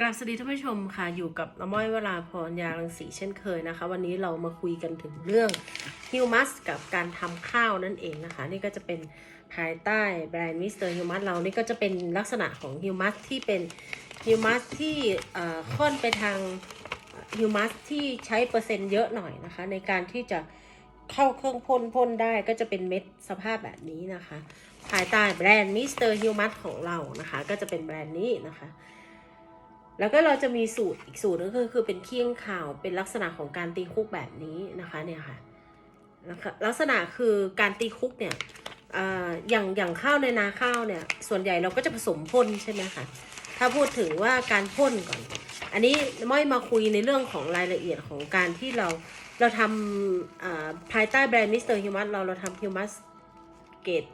กราบสวัสดีท่านผู้ชมค่ะอยู่กับน้ำม้อยเวลาพรยาลังสีเช่นเคยนะคะ วันนี้เรามาคุยกันถึงเรื่องฮิวมัสกับการทำข้าวนั่นเองนะคะ นี่ก็จะเป็นภายใต้แบรนด์มิสเตอร์ฮิวมัสเรานี่ก็จะเป็นลักษณะของฮิวมัสที่เป็นฮิวมัสที่เอ่อค่อนไปทางฮิวมัสที่ใช้เปอร์เซ็นต์เยอะหน่อยนะคะ ในการที่จะเข้าเครื่องพ่นพ่นได้ก็จะเป็นเม็ดสภาพแบบนี้นะคะ ภายใต้แบรนด์มิสเตอร์ฮิวมัสของเรานะคะ ก็จะเป็นแบรนด์นี้นะคะ แล้วก็เราจะมีสูตรอีกสูตรนึงก็คือคือเป็นเคี่ยงข่าวเป็นลักษณะของการตีคุกแบบนี้นะคะเนี่ยค่ะลักษณะคือการตีคุกเนี่ยออย่างอย่างข้าวในนาข้าวเนี่ยส่วนใหญ่เราก็จะผสมพ่นใช่ไหมคะถ้าพูดถึงว่าการพ่นก่อน อันนี้ม้อยมาคุยในเรื่องของรายละเอียดของการที่เราเราทำภายใต้แบรนด์มิสเตอร์ฮิวมัสเราเราทำฮิวมัสเกรด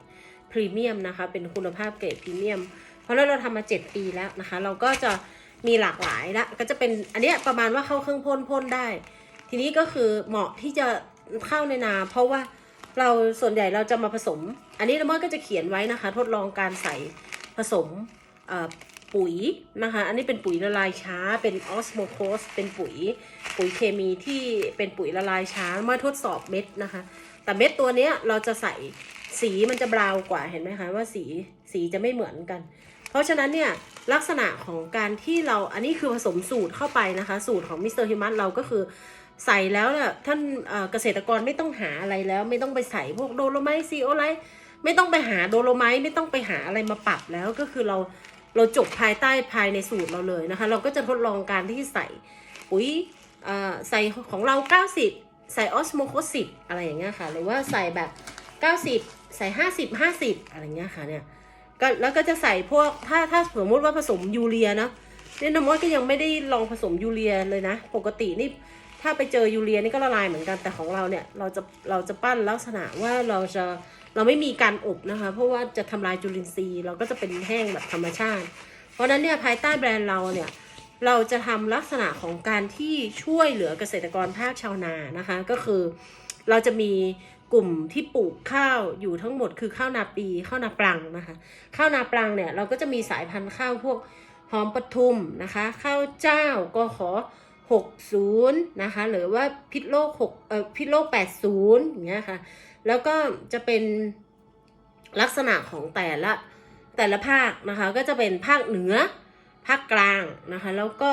พรีเมียมนะคะเป็นคุณภาพเกรดพรีเมียมเพราะเราเราทำมา 7 ปีแล้วนะคะ เราก็จะ มีหลากหลายละก็จะเป็นอันเนี้ยประมาณว่าเข้าเครื่องพ่นพ่นได้ ทีนี้ก็คือเหมาะที่จะเข้าในนา เพราะว่าเราส่วนใหญ่เราจะมาผสม อันนี้น้ำมันก็จะเขียนไว้นะคะ ทดลองการใส่ผสมปุ๋ยนะคะ อันนี้เป็นปุ๋ยละลายช้า เป็นออสโมโคสเป็นปุ๋ยปุ๋ยเคมีที่เป็นปุ๋ยละลายช้ามาทดสอบเม็ดนะคะ แต่เม็ดตัวเนี้ยเราจะใส่สีมันจะบราวกว่าเห็นไหมคะว่าสีสีจะไม่เหมือนกัน เพราะฉะนั้นเนี่ยลักษณะของการที่เราอันนี้คือผสมสูตรเข้าไปนะคะ สูตรของมิสเตอร์ฮิมัสเราก็คือใส่แล้วเนี่ยท่านเกษตรกรไม่ต้องหาอะไรแล้ว ไม่ต้องไปใส่พวกโดโลไมซีโอไลท์ไม่ต้องไปหาโดโลไมต์ไม่ต้องไปหาอะไรมาปรับแล้วก็คือเราเราจบภายใต้ภายในสูตรเราเลยนะคะ เราก็จะทดลองการที่ใส่ปุ๋ยใส่ของเรา 90 ใส่ออสโมโคสิบอะไรอย่างเงี้ยค่ะ หรือว่าใส่แบบ 90 ใส่ 50 50 อะไรเงี้ยค่ะเนี่ย ก็แล้วก็จะใส่พวกถ้าถ้าสมมติว่าผสมยูเรียเนาะเนี่ยน้ำมอสก็ยังไม่ได้ลองผสมยูเรียเลยนะ ปกตินี่ถ้าไปเจอยูเรียนี่ก็ละลายเหมือนกันแต่ของเราเนี่ยเราจะเราจะปั้นลักษณะว่าเราจะเราไม่มีการอบนะคะ เพราะว่าจะทำลายจุลินทรีย์ เราก็จะเป็นแห้งแบบธรรมชาติ เพราะนั้นเนี่ยภายใต้แบรนด์เราเนี่ยเราจะทำลักษณะของการที่ช่วยเหลือเกษตรกรภาคชาวนานะคะ ก็คือเราจะมี กลุ่มที่ปลูกข้าวอยู่ทั้งหมดคือข้าวนาปีข้าวนาปลังนะคะข้าวนาปลังเนี่ยเราก็จะมีสายพันธุ์ข้าวพวกหอมปทุมนะคะข้าวเจ้าก็ขอ60นะคะหรือว่าพิษโลก6เอ่อพิษโลก80อย่างเงี้ยค่ะแล้วก็จะเป็นลักษณะของแต่ละแต่ละภาคนะคะก็จะเป็นภาคเหนือภาคกลางนะคะแล้วก็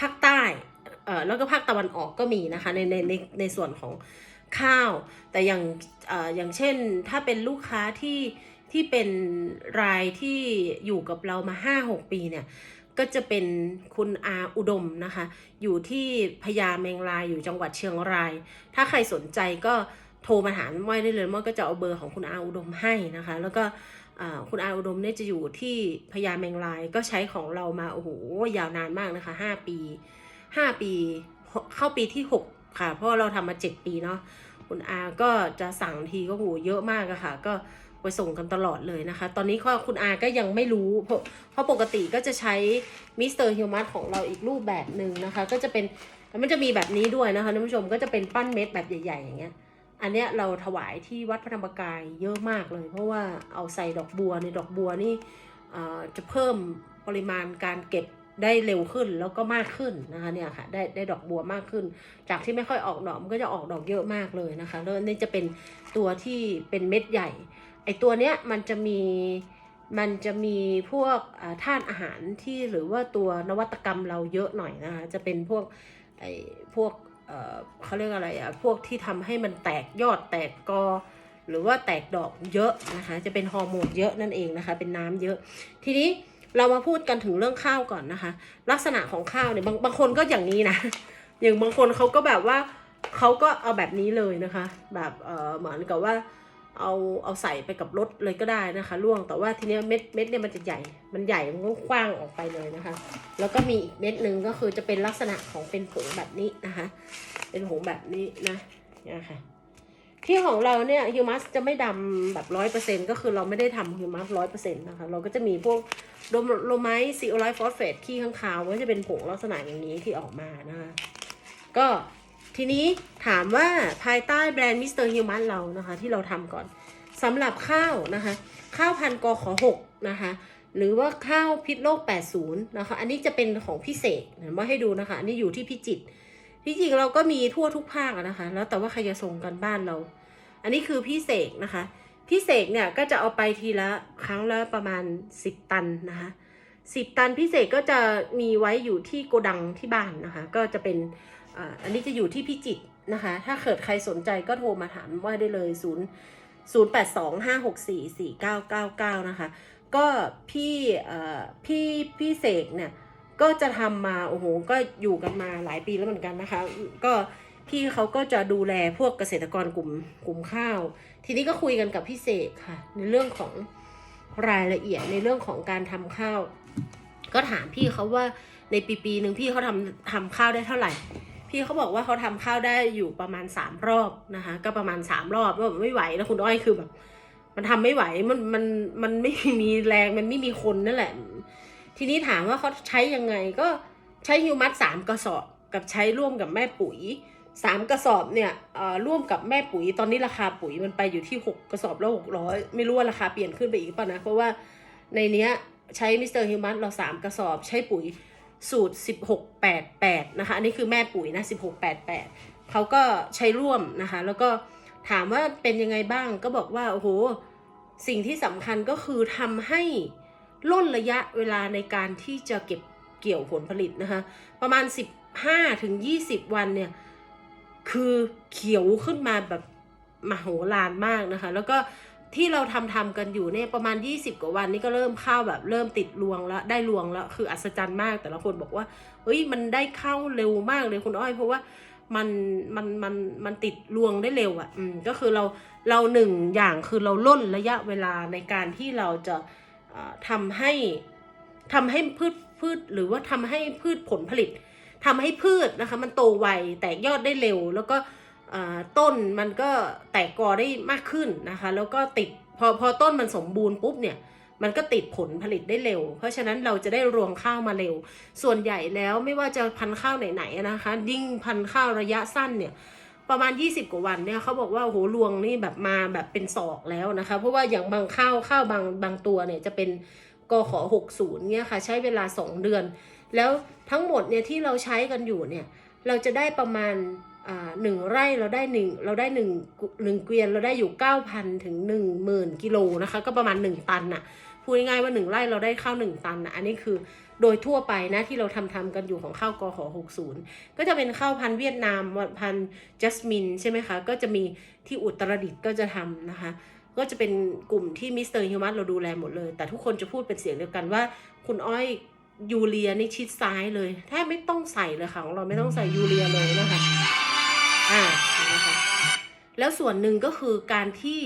ภาคใต้เอ่อแล้วก็ภาคตะวันออกก็มีนะคะในในในในส่วนของ ข้าว แต่อย่างเอ่อย่างเช่นถ้าเป็นลูกค้าที่ที่เป็นรายที่อยู่กับเรามา 5-6 ปีเนี่ยก็จะเป็นคุณอาอุดมนะคะ อยู่ที่พญาแมงรายอยู่จังหวัดเชียงราย ถ้าใครสนใจก็โทรมาถามม้อยได้เลยม้อยก็จะเอาเบอร์ของคุณอาอุดมให้นะคะ แล้วก็คุณอาอุดมเนี่ยจะอยู่ที่พญาแมงรายก็ใช้ของเรามาโอ้โหยาวนานมากนะคะห้าปีห้าปีเข้าปีที่หก ค่ะ เพราะเราทำมาเจ็ดปีเนาะคุณอาก็จะสั่งทีก็โหเยอะมากอะค่ะ ก็ไปส่งกันตลอดเลยนะคะ ตอนนี้ก็คุณอาก็ยังไม่รู้เพราะเพราะปกติก็จะใช้มิสเตอร์ฮิวมัสของเราอีกรูปแบบหนึ่งนะคะ ก็จะเป็นมันจะมีแบบนี้ด้วยนะคะท่านผู้ชมก็จะเป็นปั้นเม็ดแบบใหญ่ ๆ อย่างเงี้ยอันเนี้ยเราถวายที่วัดพระธรรมกายเยอะมากเลย เพราะว่าเอาใส่ดอกบัวในดอกบัวนี่จะเพิ่มปริมาณการเก็บ ได้เร็วขึ้นแล้วก็มากขึ้นนะคะเนี่ยค่ะได้ได้ดอกบัวมากขึ้น จากที่ไม่ค่อยออกดอกมันก็จะออกดอกเยอะมากเลยนะคะแล้วนี่จะเป็นตัวที่เป็นเม็ดใหญ่ไอตัวเนี้ยมันจะมีมันจะมีพวกอ่าธาตุอาหารที่หรือว่าตัวนวัตกรรมเราเยอะหน่อยนะคะจะเป็นพวกไอพวกเอ่อเขาเรียกอะไรอะพวกที่ทำให้มันแตกยอดแตกกอหรือว่าแตกดอกเยอะนะคะ จะเป็นฮอร์โมนเยอะนั่นเองนะคะ เป็นน้ำเยอะ ทีนี้ เรามาพูดกันถึงเรื่องข้าวก่อนนะคะ ลักษณะของข้าวเนี่ยบางบางคนก็อย่างนี้นะ อย่างบางคนเขาก็แบบว่าเขาก็เอาแบบนี้เลยนะคะ แบบเออเหมือนกับว่าเอาเอาใส่ไปกับรถเลยก็ได้นะคะล่วงแต่ว่าทีเนี้ยเม็ดเม็ดเนี่ยมันจะใหญ่ มันใหญ่มันก็กว้างออกไปเลยนะคะ แล้วก็มีอีกเม็ดหนึ่งก็คือจะเป็นลักษณะของเป็นผงแบบนี้นะคะ เป็นผงแบบนี้นะเนี่ยค่ะ ที่ของเราเนี่ยฮิวมัสจะไม่ดำแบบร้อยเปอร์เซ็นก็คือเราไม่ได้ทำฮิวมัสร้อยเปอร์เซ็นต์นะคะ เราก็จะมีพวกโดมโลไมต์ซีโอไลฟอสเฟตขี้ข้างคาวก็จะเป็นผงลักษณะอย่างนี้ที่ออกมานะคะก็ทีนี้ถามว่าภายใต้แบรนด์มิสเตอร์ฮิวมัสเรานะคะ ที่เราทำก่อนสำหรับข้าวนะคะ ข้าวพันธุ์กขอหกนะคะหรือว่าข้าวพิษโลก 80 นะคะ อันนี้จะเป็นของพิเศษเดี๋ยวมาให้ดูนะคะ อันนี้อยู่ที่พิจิตร ที่จริงเราก็มีทั่วทุกภาคนะคะ แล้วแต่ว่าใครจะส่งกันบ้านเรา อันนี้คือพิเศษนะคะพิเศษเนี่ยก็จะเอาไปทีละครั้งละประมาณ 10 ตันนะคะสิบตันพิเศษก็จะมีไว้อยู่ที่โกดังที่บ้านนะคะ ก็จะเป็นอันนี้จะอยู่ที่พิจิตนะคะ ถ้าเกิดใครสนใจก็โทรมาถามว่าได้เลย0 0 8 2 5 6 4 4 9 9 9 นะคะ ก็พี่เอ่อพี่พี่เสกเนี่ย ก็จะทำมาโอ้โหก็อยู่กันมาหลายปีแล้วเหมือนกันนะคะ ก็พี่เขาก็จะดูแลพวกเกษตรกรกลุ่มกลุ่มข้าว ทีนี้ก็คุยกันกับพี่เสกค่ะ ในเรื่องของรายละเอียดในเรื่องของการทำข้าว ก็ถามพี่เขาว่าในปีปีหนึ่งพี่เขาทำทำข้าวได้เท่าไหร่ พี่เขาบอกว่าเขาทำข้าวได้อยู่ประมาณสามรอบนะคะ ก็ประมาณสามรอบว่าไม่ไหวแล้วคุณอ้อยคือแบบ มันทำไม่ไหวมันมันมันไม่มีแรงมันไม่มีคนนั่นแหละ ทีนี้ถามว่าเขาใช้ยังไงก็ใช้ฮิวมัสสามกระสอบกับใช้ร่วมกับแม่ปุ๋ยสามกระสอบเนี่ยร่วมกับแม่ปุ๋ยตอนนี้ราคาปุ๋ยมันไปอยู่ที่หกกระสอบละหกร้อยไม่รู้ว่าราคาเปลี่ยนขึ้นไปอีกป่ะนะ เพราะว่าในเนี้ยใช้มิสเตอร์ฮิวมัสเราสามกระสอบใช้ปุ๋ยสูตรสิบหกแปดแปดนะคะ อันนี้คือแม่ปุ๋ยนะสิบหกแปดแปดเขาก็ใช้ร่วมนะคะ แล้วก็ถามว่าเป็นยังไงบ้างก็บอกว่า โอ้โห สิ่งที่สำคัญก็คือทำให้ ล่นระยะเวลาในการที่จะเก็บเกี่ยวผลผลิตนะคะ ประมาณ 15ถึง20 วันเนี่ย คือเขียวขึ้นมาแบบมโหฬารมากนะคะ แล้วก็ที่เราทำทำกันอยู่เนี่ยประมาณ 20 กว่าวันนี่ก็เริ่มเข้าแบบเริ่มติดรวงแล้วได้รวงแล้วคืออัศจรรย์มาก แต่ละคนบอกว่าเฮ้ยมันได้เข้าเร็วมากเลยคุณอ้อยเพราะว่ามันมันมันมันติดรวงได้เร็วอะ่ะ อืมก็คือเราเราหนึ่งอย่างคือเราล่นระยะเวลาในการที่เราจะ ทำให้ทำให้พืชพืชหรือว่าทำให้พืชผลผลิตทำให้พืชนะคะ มันโตไวแตกยอดได้เร็ว แล้วก็ต้นมันก็แตกกอได้มากขึ้นนะคะ แล้วก็ติดพอพอต้นมันสมบูรณ์ปุ๊บเนี่ยมันก็ติดผลผลิตได้เร็ว เพราะฉะนั้นเราจะได้รวงข้าวมาเร็ว ส่วนใหญ่แล้วไม่ว่าจะพันข้าวไหนๆนะคะ ยิ่งพันข้าวระยะสั้นเนี่ย ประมาณ 20 กว่าวันเนี่ยเขาบอกว่าโหรวงนี่แบบมาแบบเป็นศอกแล้วนะคะ เพราะว่าอย่างบางข้าวข้าวบางบางตัวเนี่ยจะเป็นกขอ60เนี่ยค่ะใช้เวลา 2 เดือน แล้วทั้งหมดเนี่ยที่เราใช้กันอยู่เนี่ยเราจะได้ประมาณอ่าหนึ่งไร่เราได้หนึ่งเราได้หนึ่งหนึ่งเกวียนเราได้อยู่เก้าพันถึงหนึ่งหมื่นกิโลนะคะ ก็ประมาณหนึ่งตันน่ะพูดง่ายๆว่าหนึ่งไร่เราได้ข้าวหนึ่งตันน่ะอันนี้คือ โดยทั่วไปนะที่เราทำทำกันอยู่ของข้าวกอขอหกศูนย์ก็จะเป็นข้าวพันธุ์เวียดนามพันธุ์จัสมินใช่ไหมคะ ก็จะมีที่อุตรดิตถ์ก็จะทำนะคะ ก็จะเป็นกลุ่มที่มิสเตอร์ฮิวมัสเราดูแลหมดเลย แต่ทุกคนจะพูดเป็นเสียงเดียวกันว่า คุณอ้อยยูเรียนี่ชิดซ้ายเลยแทบไม่ต้องใส่เลยค่ะของเราไม่ต้องใส่ยูเรียเลยนะคะอ่านะคะแล้วส่วนหนึ่งก็คือการที่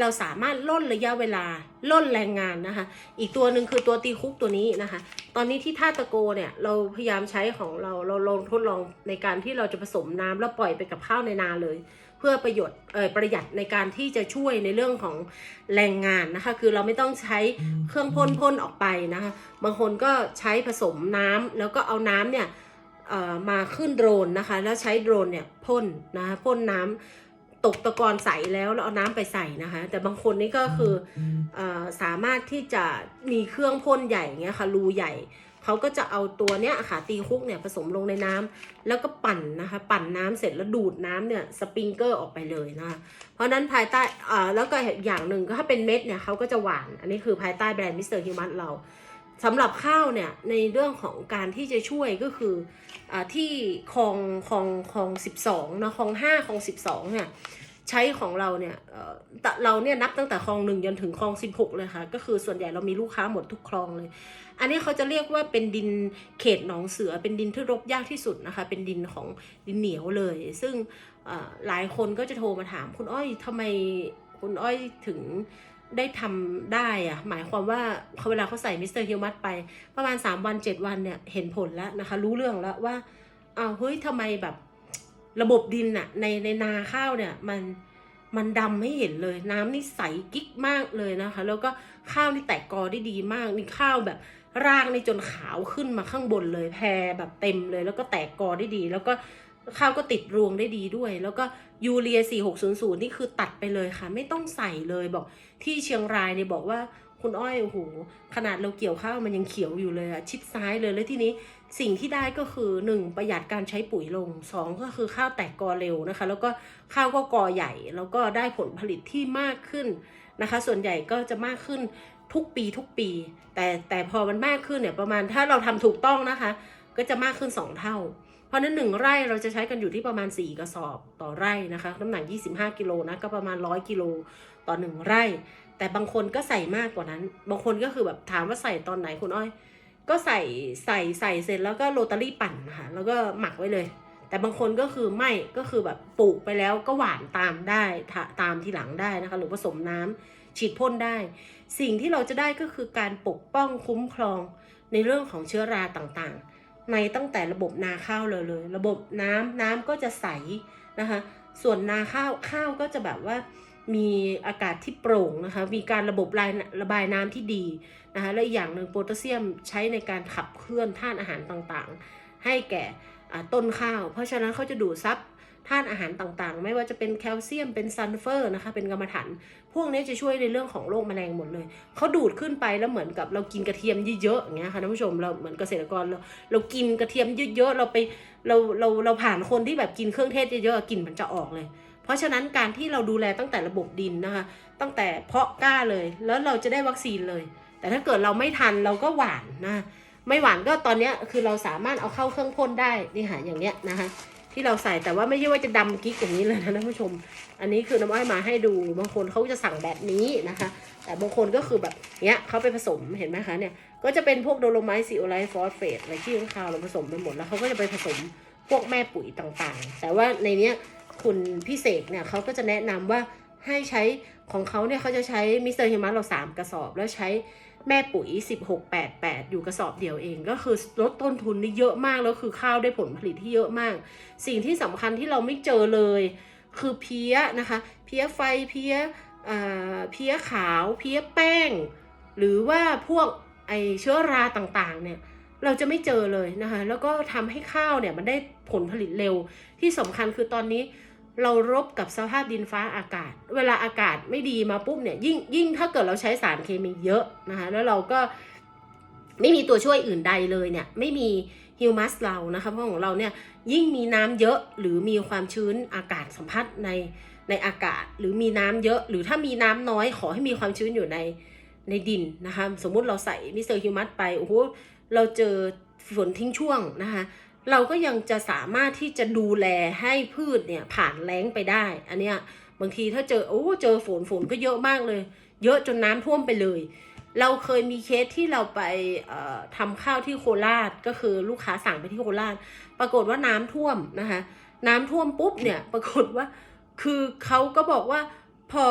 เราสามารถล่นระยะเวลาล่นแรงงานนะคะ อีกตัวหนึ่งคือตัวตีคุกตัวนี้นะคะ ตอนนี้ที่ท่าตะโกเนี่ยเราพยายามใช้ของเราเราลองทดลองในการที่เราจะผสมน้ำแล้วปล่อยไปกับข้าวในนาเลย เพื่อประโยชน์เออประหยัดในการที่จะช่วยในเรื่องของแรงงานนะคะ คือเราไม่ต้องใช้เครื่องพ่นพ่นออกไปนะคะ บางคนก็ใช้ผสมน้ำแล้วก็เอาน้ำเนี่ยเออมาขึ้นโดรนนะคะ แล้วใช้โดรนเนี่ยพ่นนะะพ่นน้ำ ตกตะกอนใสแล้วแล้วเอาน้ำไปใส่นะคะ แต่บางคนนี่ก็คือเออสามารถที่จะมีเครื่องพ่นใหญ่เงี้ยค่ะรูใหญ่เขาก็จะเอาตัวเนี้ยค่ะตีคุกเนี่ยผสมลงในน้ำแล้วก็ปั่นนะคะ ปั่นน้ำเสร็จแล้วดูดน้ำเนี่ยสปริงเกอร์ออกไปเลยนะคะเพราะฉะนั้นภายใต้อ่าแล้วก็อย่างหนึ่งก็ถ้าเป็นเม็ดเนี่ยเขาก็จะหวาน อันนี้คือภายใต้แบรนด์มิสเตอร์ฮิวมัสเรา สำหรับข้าวเนี่ยในเรื่องของการที่จะช่วยก็คืออที่คลองคลองคลองสิบสองนะคลองห้าคลองสิบสองเนี่ยใช้ของเราเนี่ยเราเนี่ยนับตั้งแต่คลองหนึ่งจนถึงคลองสิบหกเลยค่ะก็คือส่วนใหญ่เรามีลูกค้าหมดทุกคลองเลย อันนี้เขาจะเรียกว่าเป็นดินเขตหนองเสือเป็นดินที่รบยากที่สุดนะคะ เป็นดินของดินเหนียวเลย ซึ่งหลายคนก็จะโทรมาถามคุณอ้อยทำไมคุณอ้อยถึง ได้ทำได้อะหมายความว่าเขาเวลาเขาใส่มิสเตอร์ฮิวมัสไป ประมาณ 3 วัน 7 วันเนี่ยเห็นผลแล้วนะคะ รู้เรื่องแล้วว่าอ้าวเฮ้ยทำไมแบบระบบดินอะในในนาข้าวเนี่ยมันมันดำให้เห็นเลย น้ำนี่ใสกิ๊กมากเลยนะคะ แล้วก็ข้าวนี่แตกกอได้ดีมากนี่ข้าวแบบรากในจนขาวขึ้นมาข้างบนเลยแพรแบบเต็มเลย แล้วก็แตกกอได้ดี แล้วก็ ข้าวก็ติดรวงได้ดีด้วย แล้วก็ยูเรีย 4600 นี่คือตัดไปเลยค่ะ ไม่ต้องใส่เลยบอกที่เชียงรายเนี่ยบอกว่าคุณอ้อยโอ้โหขนาดเราเกี่ยวข้าวมันยังเขียวอยู่เลยอะชิดซ้ายเลยแล้วทีนี้สิ่งที่ได้ก็คือหนึ่งประหยัดการใช้ปุ๋ยลงสองก็คือข้าวแตกกอเร็วนะคะ แล้วก็ข้าวก็กอใหญ่ แล้วก็ได้ผลผลิตที่มากขึ้นนะคะ ส่วนใหญ่ก็จะมากขึ้นทุกปีทุกปี แต่แต่พอมันมากขึ้นเนี่ยประมาณถ้าเราทำถูกต้องนะคะ ก็จะมากขึ้น 2 เท่า เพราะนั้นหนึ่งไร่เราจะใช้กันอยู่ที่ประมาณ 4 กระสอบต่อไร่นะคะ น้ำหนัก 25 กิโลนะก็ประมาณ 100 กิโลต่อ 1 ไร่ แต่บางคนก็ใส่มากกว่านั้น บางคนก็คือแบบถามว่าใส่ตอนไหนคุณอ้อย ก็ใส่ใส่ใส่เสร็จแล้วก็โรตารี่ปั่นค่ะแล้วก็หมักไว้เลย แต่บางคนก็คือไม่ก็คือแบบปลูกไปแล้วก็หวานตามได้ทะตามทีหลังได้นะคะ หรือผสมน้ำฉีดพ่นได้ สิ่งที่เราจะได้ก็คือการปกป้องคุ้มครองในเรื่องของเชื้อราต่างๆ ในตั้งแต่ระบบนาข้าวเลยเลย ระบบน้ำน้ำก็จะใสนะคะ ส่วนนาข้าวข้าวก็จะแบบว่ามีอากาศที่โปร่งนะคะ มีการระบบระระบายน้ำที่ดีนะคะและอีกอย่างหนึ่งโพแทสเซียมใช้ในการขับเคลื่อนธาตุอาหารต่างๆ ให้แก่ต้นข้าว เพราะฉะนั้นเขาจะดูดซับ ธาตุอาหารต่างๆ ไม่ว่าจะเป็นแคลเซียมเป็นซัลเฟอร์นะคะเป็นกรรมฐานพวกนี้จะช่วยในเรื่องของโรคแมลงหมดเลยเขาดูดขึ้นไปแล้วเหมือนกับเรากินกระเทียมเยอะๆอย่างเงี้ยค่ะท่านผู้ชมเราเหมือนเกษตรกรเราเรากินกระเทียมเยอะๆเราไปเราเราเราผ่านคนที่แบบกินเครื่องเทศเยอะๆกลิ่นมันจะออกเลย เพราะฉะนั้นการที่เราดูแลตั้งแต่ระบบดินนะคะ ตั้งแต่เพาะกล้าเลยแล้วเราจะได้วัคซีนเลย แต่ถ้าเกิดเราไม่ทันเราก็หวานนะไม่หวานก็ตอนนี้คือเราสามารถเอาเข้าเครื่องพ่นได้นี่ค่ะอย่างเนี้ยนะคะ ที่เราใส่แต่ว่าไม่ใช่ว่าจะดำกิ๊กอย่างนี้เลยนะท่านผู้ชม อันนี้คือน้ำอ้อยมาให้ดูบางคนเขาจะสั่งแบบนี้นะคะ แต่บางคนก็คือแบบเนี้ยเขาไปผสมเห็นไหมคะเนี่ยก็จะเป็นพวกโดโลไมต์ซีโอไลท์ฟอสเฟตอะไรที่ข้างคาวเราผสมไปหมดแล้วเขาก็จะไปผสมพวกแม่ปุ๋ยต่างๆ แต่ว่าในเนี้ยคุณพิเศษเนี่ยเขาก็จะแนะนำว่าให้ใช้ของเขาเนี่ยเขาจะใช้มิสเตอร์ฮิมัสเราสามกระสอบแล้วใช้ แม่ปุ๋ย 1688 อยู่กระสอบเดียวเอง ก็คือลดต้นทุนได้เยอะมาก แล้วคือข้าวได้ผลผลิตที่เยอะมาก สิ่งที่สำคัญที่เราไม่เจอเลย คือเพี้ยนะคะ เพี้ยไฟเพี้ยอ่าเพี้ยขาว เพี้ยแป้ง หรือว่าพวกไอเชื้อราต่างๆเนี่ยเราจะไม่เจอเลยนะคะ แล้วก็ทำให้ข้าวเนี่ยมันได้ผลผลิตเร็วที่สำคัญคือตอนนี้ เรารบกับสภาพดินฟ้าอากาศ เวลาอากาศไม่ดีมาปุ๊บเนี่ยยิ่งยิ่งถ้าเกิดเราใช้สารเคมีเยอะนะคะแล้วเราก็ไม่มีตัวช่วยอื่นใดเลยเนี่ยไม่มีฮิวมัสเรานะคะเพราะของเราเนี่ยยิ่งมีน้ำเยอะหรือมีความชื้นอากาศสัมผัสในในอากาศ หรือมีน้ำเยอะ หรือถ้ามีน้ำน้อยขอให้มีความชื้นอยู่ในในดินนะคะสมมุติเราใส่มิสเตอร์ฮิวมัสไปโอ้โหเราเจอฝนทิ้งช่วงนะคะ เราก็ยังจะสามารถที่จะดูแลให้พืชเนี่ยผ่านแล้งไปได้ อันเนี้ยบางทีถ้าเจอโอ้เจอฝนฝนก็เยอะมากเลย เยอะจนน้ำท่วมไปเลย เราเคยมีเคสที่เราไปทำข้าวที่โคราชก็คือลูกค้าสั่งไปที่โคราช ปรากฏว่าน้ำท่วมนะคะน้ำท่วมปุ๊บเนี่ยปรากฏว่าคือเขาก็บอกว่าพอ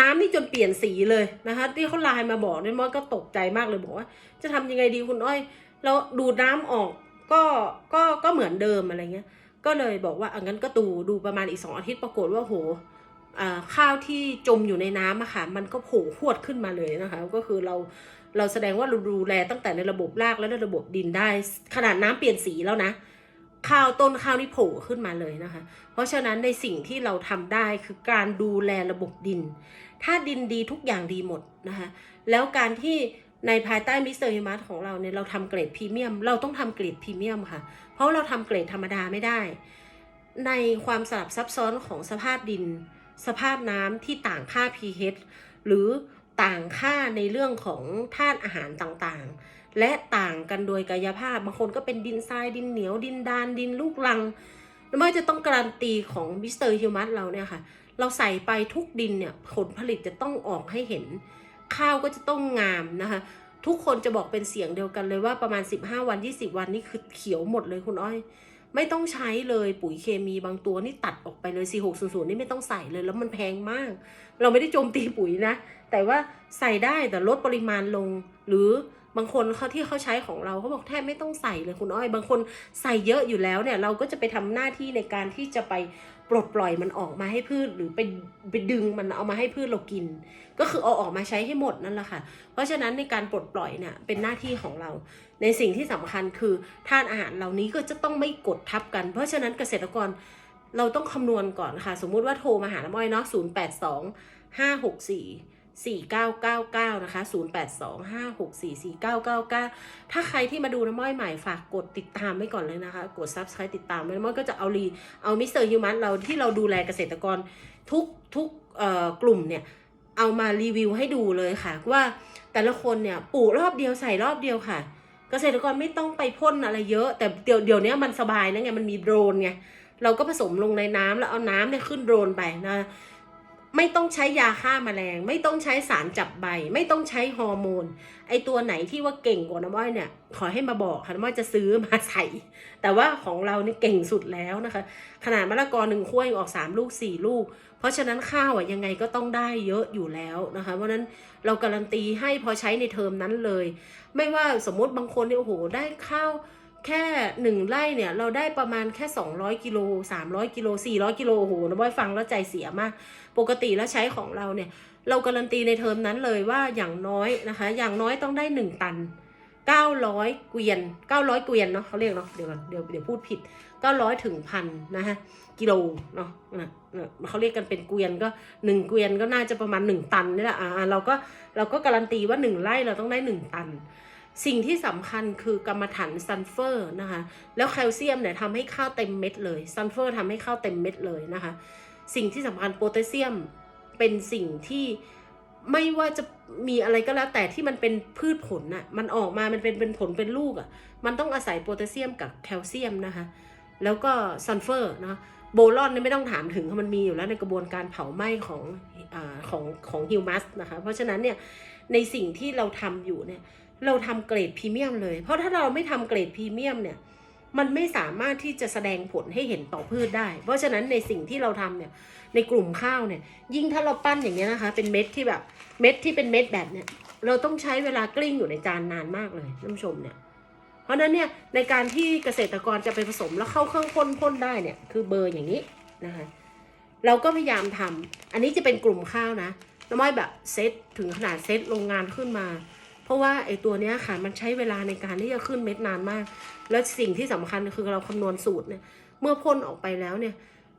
น้ำนี่จนเปลี่ยนสีเลยนะคะที่เขาไลน์มาบอกเนี่ยมันก็ตกใจมากเลยบอกว่า จะทำยังไงดีคุณอ้อยแล้วดูดน้ำออก ก็ก็ก็เหมือนเดิมอะไรเงี้ย ก็เลยบอกว่าอังั้นก็ดูดูประมาณอีกสองอาทิตย์ปรากฏว่าโหข้าวที่จมอยู่ในน้ำอะค่ะมันก็โผล่พวดขึ้นมาเลยนะคะ ก็คือเราเราแสดงว่าเราดูแลตั้งแต่ในระบบรากและในระบบดินได้ ขนาดน้ำเปลี่ยนสีแล้วนะ ข้าวต้นข้าวนี่โผล่ขึ้นมาเลยนะคะ เพราะฉะนั้นในสิ่งที่เราทำได้คือการดูแลระบบดิน ถ้าดินดีทุกอย่างดีหมดนะคะ แล้วการที่ ในภายใต้มิสเตอร์ฮิมัสของเราเนี่ยเราทำเกรดพรีเมียม เราต้องทำเกรดพรีเมียมค่ะ เพราะเราทำเกรดธรรมดาไม่ได้ ในความสลับซับซ้อนของสภาพดิน สภาพน้ำที่ต่างค่า pH หรือต่างค่าในเรื่องของธาตุอาหารต่างๆ และต่างกันโดยกายภาพบางคนก็เป็นดินทรายดินเหนียวดินดานดินลูกลังแล้วมันจะต้องการันตีของมิสเตอร์ฮิวมัสเราเนี่ยค่ะ เราใส่ไปทุกดินเนี่ยผลผลิตจะต้องออกให้เห็น ข้าวก็จะต้องงามนะคะ ทุกคนจะบอกเป็นเสียงเดียวกันเลยว่าประมาณ 15 วัน 20 วันนี่คือเขียวหมดเลยคุณอ้อย ไม่ต้องใช้เลยปุ๋ยเคมีบางตัวนี่ตัดออกไปเลย 4600 นี่ไม่ต้องใส่เลยแล้วมันแพงมาก เราไม่ได้โจมตีปุ๋ยนะ แต่ว่าใส่ได้แต่ลดปริมาณลงหรือบางคนเขาที่เขาใช้ของเราเขาบอกแทบไม่ต้องใส่เลยคุณอ้อย บางคนใส่เยอะอยู่แล้วเนี่ยเราก็จะไปทำหน้าที่ในการที่จะไปปลดปล่อยมันออกมาให้พืชหรือไปไปดึงมันเอามาให้พืชเรากิน ก็คือเอาออกมาใช้ให้หมดนั่นแหละค่ะ เพราะฉะนั้นในการปลดปล่อยเนี่ยเป็นหน้าที่ของเรา ในสิ่งที่สำคัญคือธาตุอาหารเหล่านี้ก็จะต้องไม่กดทับกัน เพราะฉะนั้นเกษตรกรเราต้องคำนวณก่อนค่ะ สมมุติว่าโทรมาหาน้ำอ้อยเนาะ0 8 2 5 6 4 4999 นะคะ 0825644999 ถ้าใครที่มาดูน้ำม้อยใหม่ฝากกดติดตามไว้ก่อนเลยนะคะ กด subscribe ติดตามไว้น้ำม้อยก็จะเอารีเอามิสเตอร์ฮิวมันเราที่เราดูแลเกษตรกรทุกทุกกลุ่มเนี่ย เอามารีวิวให้ดูเลยค่ะ ว่าแต่ละคนเนี่ยปลูกรอบเดียวใส่รอบเดียวค่ะ เกษตรกรไม่ต้องไปพ่นอะไรเยอะ แต่เดี๋ยวเดี๋ยวนี้มันสบายนะไงมันมีโดรนไงเราก็ผสมลงในน้ำแล้วเอาน้ำเนี่ยขึ้นโดรนไปนะ ไม่ต้องใช้ยาฆ่าแมลง ไม่ต้องใช้สารจับใบ ไม่ต้องใช้ฮอร์โมน ไอตัวไหนที่ว่าเก่งกว่าน้ำอ้อยเนี่ย ขอให้มาบอกค่ะน้ำอ้อยจะซื้อมาใส่ แต่ว่าของเราเนี่ยเก่งสุดแล้วนะคะ ขนาดมะละกอหนึ่งขั้วยังออกสามลูกสี่ลูก เพราะฉะนั้นข้าวอะยังไงก็ต้องได้เยอะอยู่แล้วนะคะ เพราะฉะนั้นเราการันตีให้พอใช้ในเทอมนั้นเลย ไม่ว่าสมมติบางคนเนี่ยโอ้โหได้ข้าว แค่หนึ่งไร่เนี่ยเราได้ประมาณแค่ 200 กิโล 300 กิโล 400 กิโลโอ้โหน้ำอ้อยฟังแล้วใจเสียมาก ปกติแล้วใช้ของเราเนี่ย เราการันตีในเทอมนั้นเลยว่าอย่างน้อยนะคะ อย่างน้อยต้องได้ 1 ตัน 900 เกวียน 900 เกวียนเนาะเขาเรียกเนาะเดี๋ยวก่อนเดี๋ยวเดี๋ยวพูดผิด 900 ถึงพันนะคะกิโลเนาะนะนะเขาเรียกกันเป็นเกวียนก็ 1 เกวียนก็น่าจะประมาณ 1 ตันนี่แหละอ่าเราก็เราก็การันตีว่า 1 ไร่เราต้องได้ 1 ตัน สิ่งที่สำคัญคือกรรมฐานซัลเฟอร์นะคะ แล้วแคลเซียมเนี่ยทำให้ข้าวเต็มเม็ดเลยซัลเฟอร์ทำให้ข้าวเต็มเม็ดเลยนะคะ สิ่งที่สำคัญโพแทสเซียมเป็นสิ่งที่ไม่ว่าจะมีอะไรก็แล้วแต่ที่มันเป็นพืชผลน่ะมันออกมามันเป็นเป็นผลเป็นลูกอะ่ะมันต้องอาศัยโพแทสเซียมกับแคลเซียมนะคะ แล้วก็ซัลเฟอร์นะโบรอนเนี่ยไม่ต้องถามถึงเพราะมันมีอยู่แล้วในกระบวนการเผาไหม้ของอของของฮิวมัสนะคะ เพราะฉะนั้นเนี่ยในสิ่งที่เราทำอยู่เนี่ย เราทำเกรดพรีเมียมเลย เพราะถ้าเราไม่ทำเกรดพรีเมียมเนี่ย มันไม่สามารถที่จะแสดงผลให้เห็นต่อพืชได้ เพราะฉะนั้นในสิ่งที่เราทำเนี่ย ในกลุ่มข้าวเนี่ย ยิ่งถ้าเราปั้นอย่างเงี้ยนะคะ เป็นเม็ดที่แบบ เม็ดที่เป็นเม็ดแบบเนี้ยเราต้องใช้เวลากลิ้งอยู่ในจานนานมากเลยท่านผู้ชมเนี่ย เพราะฉะนั้นเนี่ย ในการที่เกษตรกรจะไปผสมแล้วเข้าเครื่องพ่นพ่นได้เนี่ย คือเบอร์อย่างนี้นะคะ เราก็พยายามทำอันนี้จะเป็นกลุ่มข้าวนะน้ำม้อยแบบเซตถึงขนาดเซตโรงงานขึ้นมา เพราะว่าไอ้ตัวเนี้ยค่ะมันใช้เวลาในการที่จะขึ้นเม็ดนานมาก แล้วสิ่งที่สำคัญคือเราคำนวณสูตรเนี่ยเมื่อพ่นออกไปแล้วเนี่ย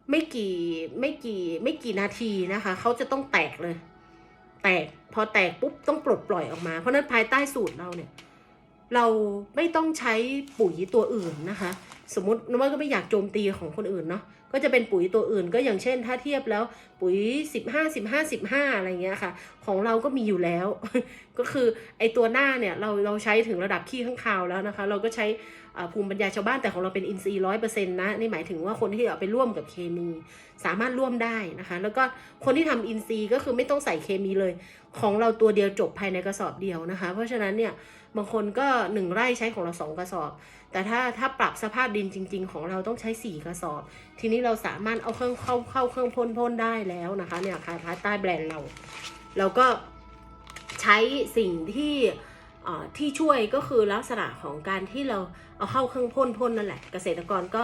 ไม่กี่ไม่กี่ไม่กี่นาทีนะคะ เขาจะต้องแตกเลย แตกพอแตกปุ๊บต้องปลดปล่อยออกมา เพราะนั้นภายใต้สูตรเราเนี่ย เราไม่ต้องใช้ปุ๋ยตัวอื่นนะคะ สมมตินว่าก็ไม่อยากโจมตีของคนอื่นเนาะก็จะเป็นปุ๋ยตัวอื่นก็อย่างเช่น ถ้าเทียบแล้วปุ๋ย 15 15 15 อะไรเงี้ยค่ะ ของเราก็มีอยู่แล้ว ก็คือไอตัวหน้าเนี่ยเราเราใช้ถึงระดับขี้ข้างคาวแล้วนะคะ เราก็ใช้ภูมิปัญญาชาวบ้านแต่ของเราเป็นอินทรีย์ร้อยเปอร์เซ็นต์นะนี่หมายถึงว่าคนที่เอาไปร่วมกับเคมี สามารถร่วมได้นะคะ แล้วก็คนที่ทำอินทรีย์ก็คือไม่ต้องใส่เคมีเลย ของเราตัวเดียวจบภายในกระสอบเดียวนะคะ เพราะฉะนั้นเนี่ยบางคนก็หนึ่งไร่ใช้ของเราสองกระสอบ แต่ถ้าถ้าปรับสภาพดินจริง ๆ ของเราต้องใช้สี่กระสอบ ทีนี้เราสามารถเอาเครื่องเข้าเข้าเครื่องพ่นพ่นได้แล้วนะคะเนี่ยค่ะภายใต้แบรนด์เรา เราก็ใช้สิ่งที่ที่ช่วยก็คือลักษณะของการที่เราเอาเข้าเครื่องพ่นพ่นนั่นแหละ เกษตรกรก็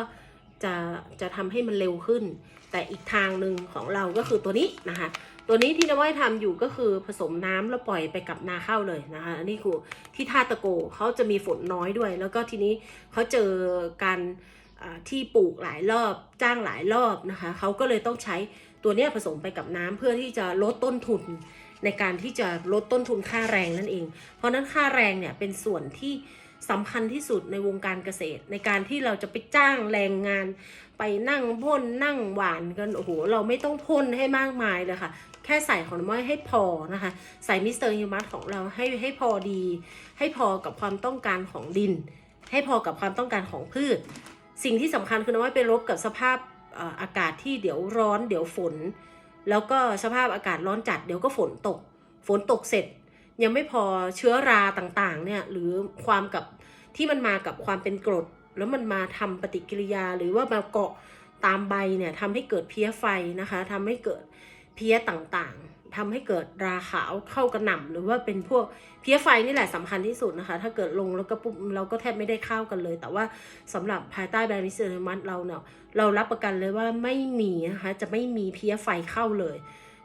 จะจะทำให้มันเร็วขึ้น แต่อีกทางหนึ่งของเราก็คือตัวนี้นะคะ ตัวนี้ที่น้ำอ้อยทำอยู่ก็คือผสมน้ำแล้วปล่อยไปกับนาข้าวเลยนะคะอันนี้คือที่ท่าตะโกเขาจะมีฝนน้อยด้วย แล้วก็ทีนี้เขาเจอการที่ปลูกหลายรอบจ้างหลายรอบนะคะเขาก็เลยต้องใช้ตัวนี้ผสมไปกับน้ำเพื่อที่จะลดต้นทุนในการที่จะลดต้นทุนค่าแรงนั่นเอง เพราะนั้นค่าแรงเนี่ยเป็นส่วนที่สำคัญที่สุดในวงการเกษตร ในการที่เราจะไปจ้างแรงงาน ไปนั่งพ่นนั่งหวานกันโอ้โหเราไม่ต้องพ่นให้มากมายเลยค่ะ ค่ใส่ของน้ำอ้อยให้พอนะคะ ใส่มิสเตอร์ฮิวมัสของเราให้ให้พอดี ให้พอกับความต้องการของดิน ให้พอกับความต้องการของพืช สิ่งที่สำคัญคือน้ำอ้อยไปรบกับสภาพอากาศที่เดี๋ยวร้อนเดี๋ยวฝน แล้วก็สภาพอากาศร้อนจัดเดี๋ยวก็ฝนตก ฝนตกเสร็จ ยังไม่พอเชื้อราต่างๆเนี่ยหรือความกับที่มันมากับความเป็นกรด แล้วมันมาทำปฏิกิริยาหรือว่ามาเกาะตามใบเนี่ยทำให้เกิดเพี้ยไฟนะคะทำให้เกิด เพี้ยต่างๆทำให้เกิดราขาวเข้ากระหน่ำหรือว่าเป็นพวกเพี้ยไฟนี่แหละสำคัญที่สุดนะคะ ถ้าเกิดลงแล้วก็ปุ๊บเราก็แทบไม่ได้เข้ากันเลย แต่ว่าสำหรับภายใต้แบรนด์มิสเตอร์มัสเราเนี่ยเรารับประกันเลยว่าไม่มีนะคะจะไม่มีเพี้ยไฟเข้าเลย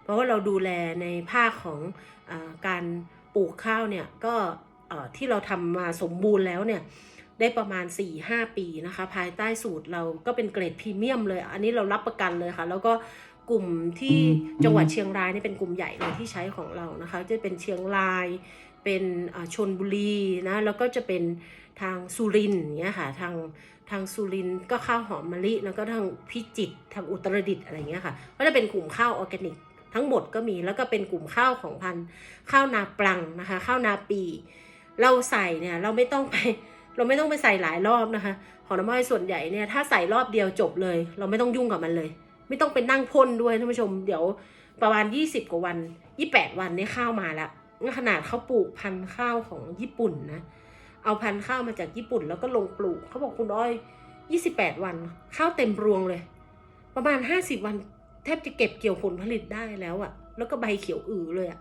เพราะว่าเราดูแลในภาคของอการปลูกข้าวเนี่ยก็ที่เราทำมาสมบูรณ์แล้วเนี่ยได้ประมาณ 4-5 ปีนะคะ ภายใต้สูตรเราก็เป็นเกรดพรีเมียมเลย อันนี้เรารับประกันเลยค่ะ แล้วก็ กลุ่มที่จังหวัดเชียงรายนี่เป็นกลุ่มใหญ่เลยที่ใช้ของเรานะคะจะเป็นเชียงราย เป็นอ่าชนบุรีนะแล้วก็จะเป็นทางสุรินทร์อย่างเงี้ยค่ะทางทางสุรินทร์ก็ข้าวหอมมะลิแล้วก็ทางพิจิตรทางอุตรดิตถ์อะไรเงี้ยค่ะก็จะเป็นกลุ่มข้าวออร์แกนิก ทั้งหมดก็มีแล้วก็เป็นกลุ่มข้าวของพันธุ์ข้าวนาปลังนะคะข้าวนาปี เราใส่เนี่ยเราไม่ต้องไปเราไม่ต้องไปใส่หลายรอบนะคะ ของน้ำอ้อยส่วนใหญ่เนี่ยถ้าใส่รอบเดียวจบเลย เราไม่ต้องยุ่งกับมันเลย ไม่ต้องไปนั่งพ่นด้วยท่านผู้ชม เดี๋ยวประมาณ 20 กว่าวัน 28 วันเนี่ยข้าวมาแล้วขนาดเขาปลูกพันธุ์ข้าวของญี่ปุ่นนะ เอาพันธุ์ข้าวมาจากญี่ปุ่นแล้วก็ลงปลูกเขาบอกคุณอ้อย 28 วัน ข้าวเต็มรวงเลย ประมาณ 50 วันแทบจะเก็บเกี่ยวผลผลิตได้แล้วอะแล้วก็ใบเขียวอือเลยอะ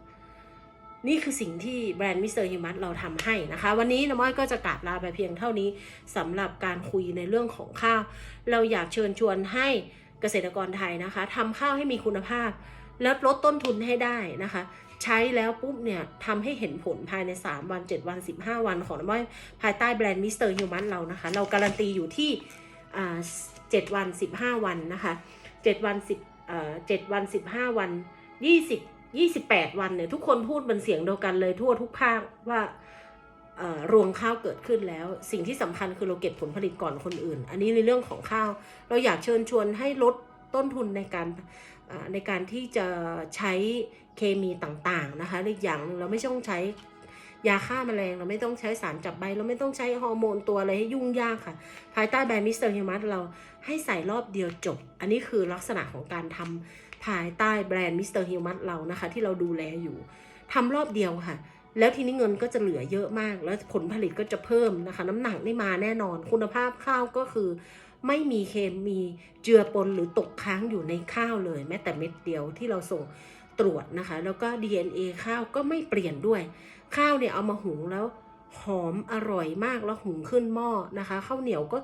นี่คือสิ่งที่แบรนด์มิสเตอร์ฮิมัสเราทำให้นะคะ วันนี้น้ำอ้อยก็จะกราบลาไปเพียงเท่านี้สำหรับการคุยในเรื่องของข้าว เราอยากเชิญชวนให้ เกษตรกรไทยนะคะทำข้าวให้มีคุณภาพ และลดต้นทุนให้ได้นะคะ ใช้แล้วปุ๊บเนี่ยทำให้เห็นผลภายใน 3 วัน 7 วัน 15 วันของน้ำอ้อยภายใต้แบรนด์มิสเตอร์ฮิวมันเรานะคะ เราการันตีอยู่ที่อ่า7วัน 15 วันนะคะ7วัน10เอ่อ7วัน15วัน20 28วันเนี่ยทุกคนพูดเป็นเสียงเดียวกันเลยทั่วทุกภาคว่า รวงข้าวเกิดขึ้นแล้ว สิ่งที่สำคัญคือเราเก็บผลผลิตก่อนคนอื่น อันนี้ในเรื่องของข้าว เราอยากเชิญชวนให้ลดต้นทุนในการในการที่จะใช้เคมีต่างๆนะคะอีกอย่างเราไม่ต้องใช้ยาฆ่าแมลง เราไม่ต้องใช้สารจับใบ เราไม่ต้องใช้ฮอร์โมนตัวอะไรให้ยุ่งยากค่ะ ภายใต้แบรนด์มิสเตอร์ฮิมัสเราให้ใส่รอบเดียวจบ อันนี้คือลักษณะของการทำภายใต้แบรนด์มิสเตอร์ฮิมัสเรานะคะ ที่เราดูแลอยู่ทำรอบเดียวค่ะ แล้วทีนี้เงินก็จะเหลือเยอะมาก แล้วผลผลิตก็จะเพิ่มนะคะ น้ำหนักนี่มาแน่นอน คุณภาพข้าวก็คือ ไม่มีเคมีเจือปนหรือตกค้างอยู่ในข้าวเลย แม้แต่เม็ดเดียวที่เราส่งตรวจนะคะ แล้วก็ DNA ข้าวก็ไม่เปลี่ยนด้วย ข้าวเนี่ยเอามาหุงแล้วหอมอร่อยมากแล้วหุงขึ้นหม้อนะคะข้าวเหนียวก็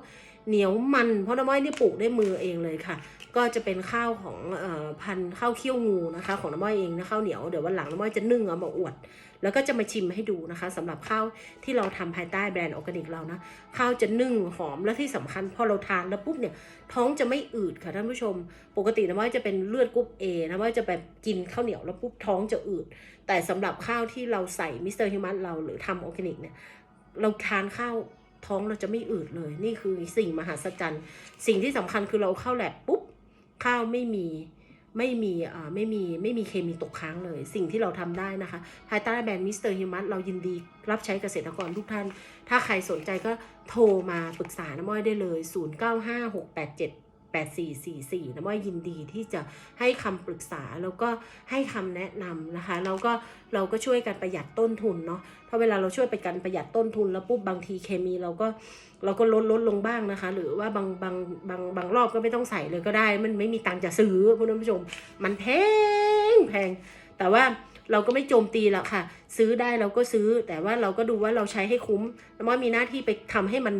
เหนียวมัน เพราะน้ำอ้อยนี่ปลูกได้วยมือเองเลยค่ะ ก็จะเป็นข้าวของอพันธุ์ข้าวเคี่ยวงูนะคะ ของน้ำอ้อยเองนะข้าวเหนียวเดี๋ยววันหลังน้ำอ้อยจะนึ่งเอามาอวด แล้วก็จะมาชิมให้ดูนะคะสำหรับข้าวที่เราทำภายใต้แบรนด์ออร์แกนิกเรานะข้าวจะนึ่งหอมและที่สำคัญพอเราทานแล้วปุ๊บเนี่ยท้องจะไม่อืดค่ะท่านผู้ชม ปกตินะว่าจะเป็นเลือดกรุ๊ปเอนะว่าจะแบบกินข้าวเหนียวแล้วปุ๊บท้องจะอืด แต่สำหรับข้าวที่เราใส่มิสเตอร์ฮิวมันเราหรือทำออร์แกนิกเนี่ยเราทานข้าวท้องเราจะไม่อืดเลย นี่คือสิ่งมหัศจรรย์ สิ่งที่สำคัญคือเราเข้าแลบปุ๊บข้าวไม่มี ไม่มีอ่าไม่มีไม่มีเคมีตกค้างเลย สิ่งที่เราทำได้นะคะ ภายใต้แบรนด์มิสเตอร์ฮิมัสเรายินดีรับใช้เกษตรกรทุกท่าน ถ้าใครสนใจก็โทรมาปรึกษาน้ำม้อยได้เลย 095687 8444น้ำม้อยยินดีที่จะให้คำปรึกษาแล้วก็ให้คำแนะนำนะคะแล้วก็เราก็ช่วยกันประหยัดต้นทุนเนาะเพราะเวลาเราช่วยไปกันประหยัดต้นทุน แล้วปุ๊บบางทีเคมีเราก็เราก็ลดลดลงบ้างนะคะ หรือว่าบางบางบางบางรอบก็ไม่ต้องใส่เลยก็ได้ มันไม่มีตังค์จะซื้อคุณผู้ชม มันแพงแพงแต่ว่าเราก็ไม่โจมตีหรอกค่ะ ซื้อได้เราก็ซื้อแต่ว่าเราก็ดูว่าเราใช้ให้คุ้มแล้วมันมีหน้าที่ไปทำให้มัน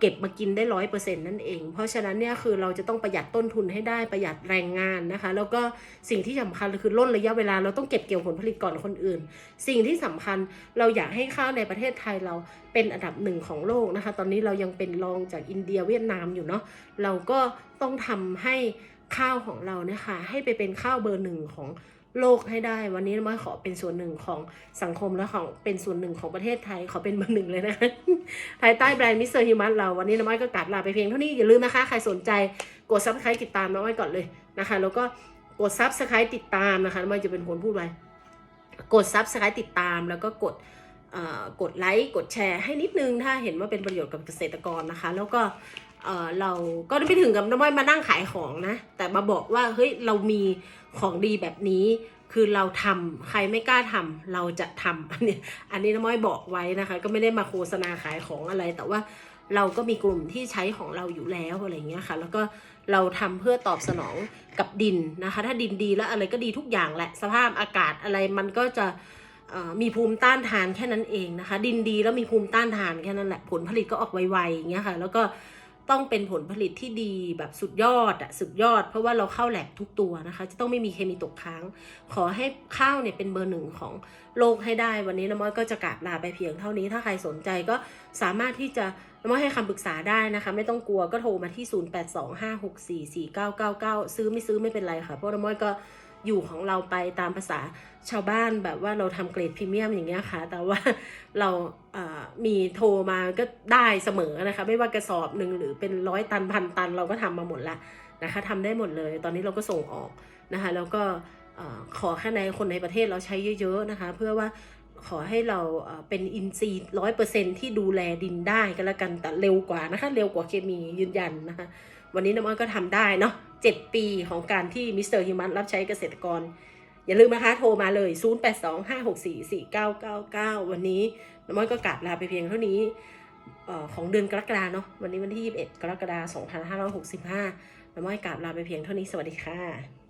เก็บมากินได้ร้อยเปอร์เซ็นต์นั่นเอง เพราะฉะนั้นเนี่ยคือเราจะต้องประหยัดต้นทุนให้ได้ประหยัดแรงงานนะคะ แล้วก็สิ่งที่สำคัญคือล่นระยะเวลาเราต้องเก็บเกี่ยวผลผลิตก่อนคนอื่น สิ่งที่สำคัญเราอยากให้ข้าวในประเทศไทยเราเป็นอันดับหนึ่งของโลกนะคะ ตอนนี้เรายังเป็นรองจากอินเดียเวียดนามอยู่เนาะเราก็ต้องทำให้ข้าวของเราเนี่ยค่ะให้ไปเป็นข้าวเบอร์หนึ่งของ โลกให้ได้ วันนี้มาขอเป็นส่วนหนึ่งของสังคมและของเป็นส่วนหนึ่งของประเทศไทยขอเป็นเบอร์หนึ่งเลยนะภายใต้แบรนด์มิสเตอร์ฮิมันเราวันนี้น้ำอ้อยก็กราบลาไปเพียงเท่านี้อย่าลืมนะคะ ใครสนใจกดซับสไครต์ติดตามน้ำอ้อยก่อนเลยนะคะ แล้วก็กดซับสไครต์ติดตามนะคะน้ำอ้อยจะเป็นคนพูดไว้กดซับสไครต์ติดตามแล้วก็กดกดไลค์กดแชร์ให้นิดนึงถ้าเห็นว่าเป็นประโยชน์กับเกษตรกรนะคะ แล้วก็ เออเราก็ไม่ถึงกับน้ำอ้อยมานั่งขายของนะ แต่มาบอกว่าเฮ้ยเรามีของดีแบบนี้ คือเราทำใครไม่กล้าทำเราจะทำอันนี้อันนี้น้ำอ้อยบอกไว้นะคะ ก็ไม่ได้มาโฆษณาขายของอะไร แต่ว่าเราก็มีกลุ่มที่ใช้ของเราอยู่แล้วอะไรเงี้ยค่ะ แล้วก็เราทำเพื่อตอบสนองกับดินนะคะ ถ้าดินดีแล้วอะไรก็ดีทุกอย่างแหละ สภาพอากาศอะไรมันก็จะมีภูมิต้านทานแค่นั้นเองนะคะ ดินดีแล้วมีภูมิต้านทานแค่นั้นแหละ ผลผลิตก็ออกไวๆอย่างเงี้ยค่ะ แล้วก็ ต้องเป็นผลผลิตที่ดีแบบสุดยอดอะสุดยอด เพราะว่าเราเข้าแหลบทุกตัวนะคะ จะต้องไม่มีเคมีตกค้าง ขอให้ข้าวเนี่ยเป็นเบอร์หนึ่งของโลกให้ได้ วันนี้น้ำม้อยก็จะกราบลาไปเพียงเท่านี้ถ้าใครสนใจก็สามารถที่จะน้ำอ้อยให้คำปรึกษาได้นะคะ ไม่ต้องกลัวก็โทรมาที่ 0825644999 ซื้อไม่ซื้อไม่เป็นไรค่ะเพราะน้ำอ้อยก็ อยู่ของเราไปตามภาษาชาวบ้านแบบว่าเราทำเกรดพรีเมียมอย่างเงี้ยค่ะ แต่ว่าเราเอ่อมีโทรมาก็ได้เสมอนะคะ ไม่ว่ากระสอบหนึ่งหรือเป็นร้อยตันพันตัน เราก็ทำมาหมดละนะคะทำได้หมดเลย ตอนนี้เราก็ส่งออกนะคะแล้วก็ขอแค่ในคนในประเทศเราใช้เยอะๆนะคะ เพื่อว่าขอให้เราเอ่อเป็นอินทรีย์ร้อยเปอร์เซ็นที่ดูแลดินได้ก็แล้วกันแต่เร็วกว่านะคะ เร็วกว่าเคมียืนยันนะคะ วันนี้น้ำอ้อยก็ทำได้เนาะเจ็ดปีของการที่มิสเตอร์ฮิวมันรับใช้เกษตรกร อย่าลืมนะคะโทรมาเลย 0825644999 วันนี้น้ำอ้อยก็กราบลาไปเพียงเท่านี้ของเดือนกรกฎาเนาะวันนี้วันที่ 21 กรกฎาคม2565น้ำอ้อยกราบลาไปเพียงเท่านี้สวัสดีค่ะ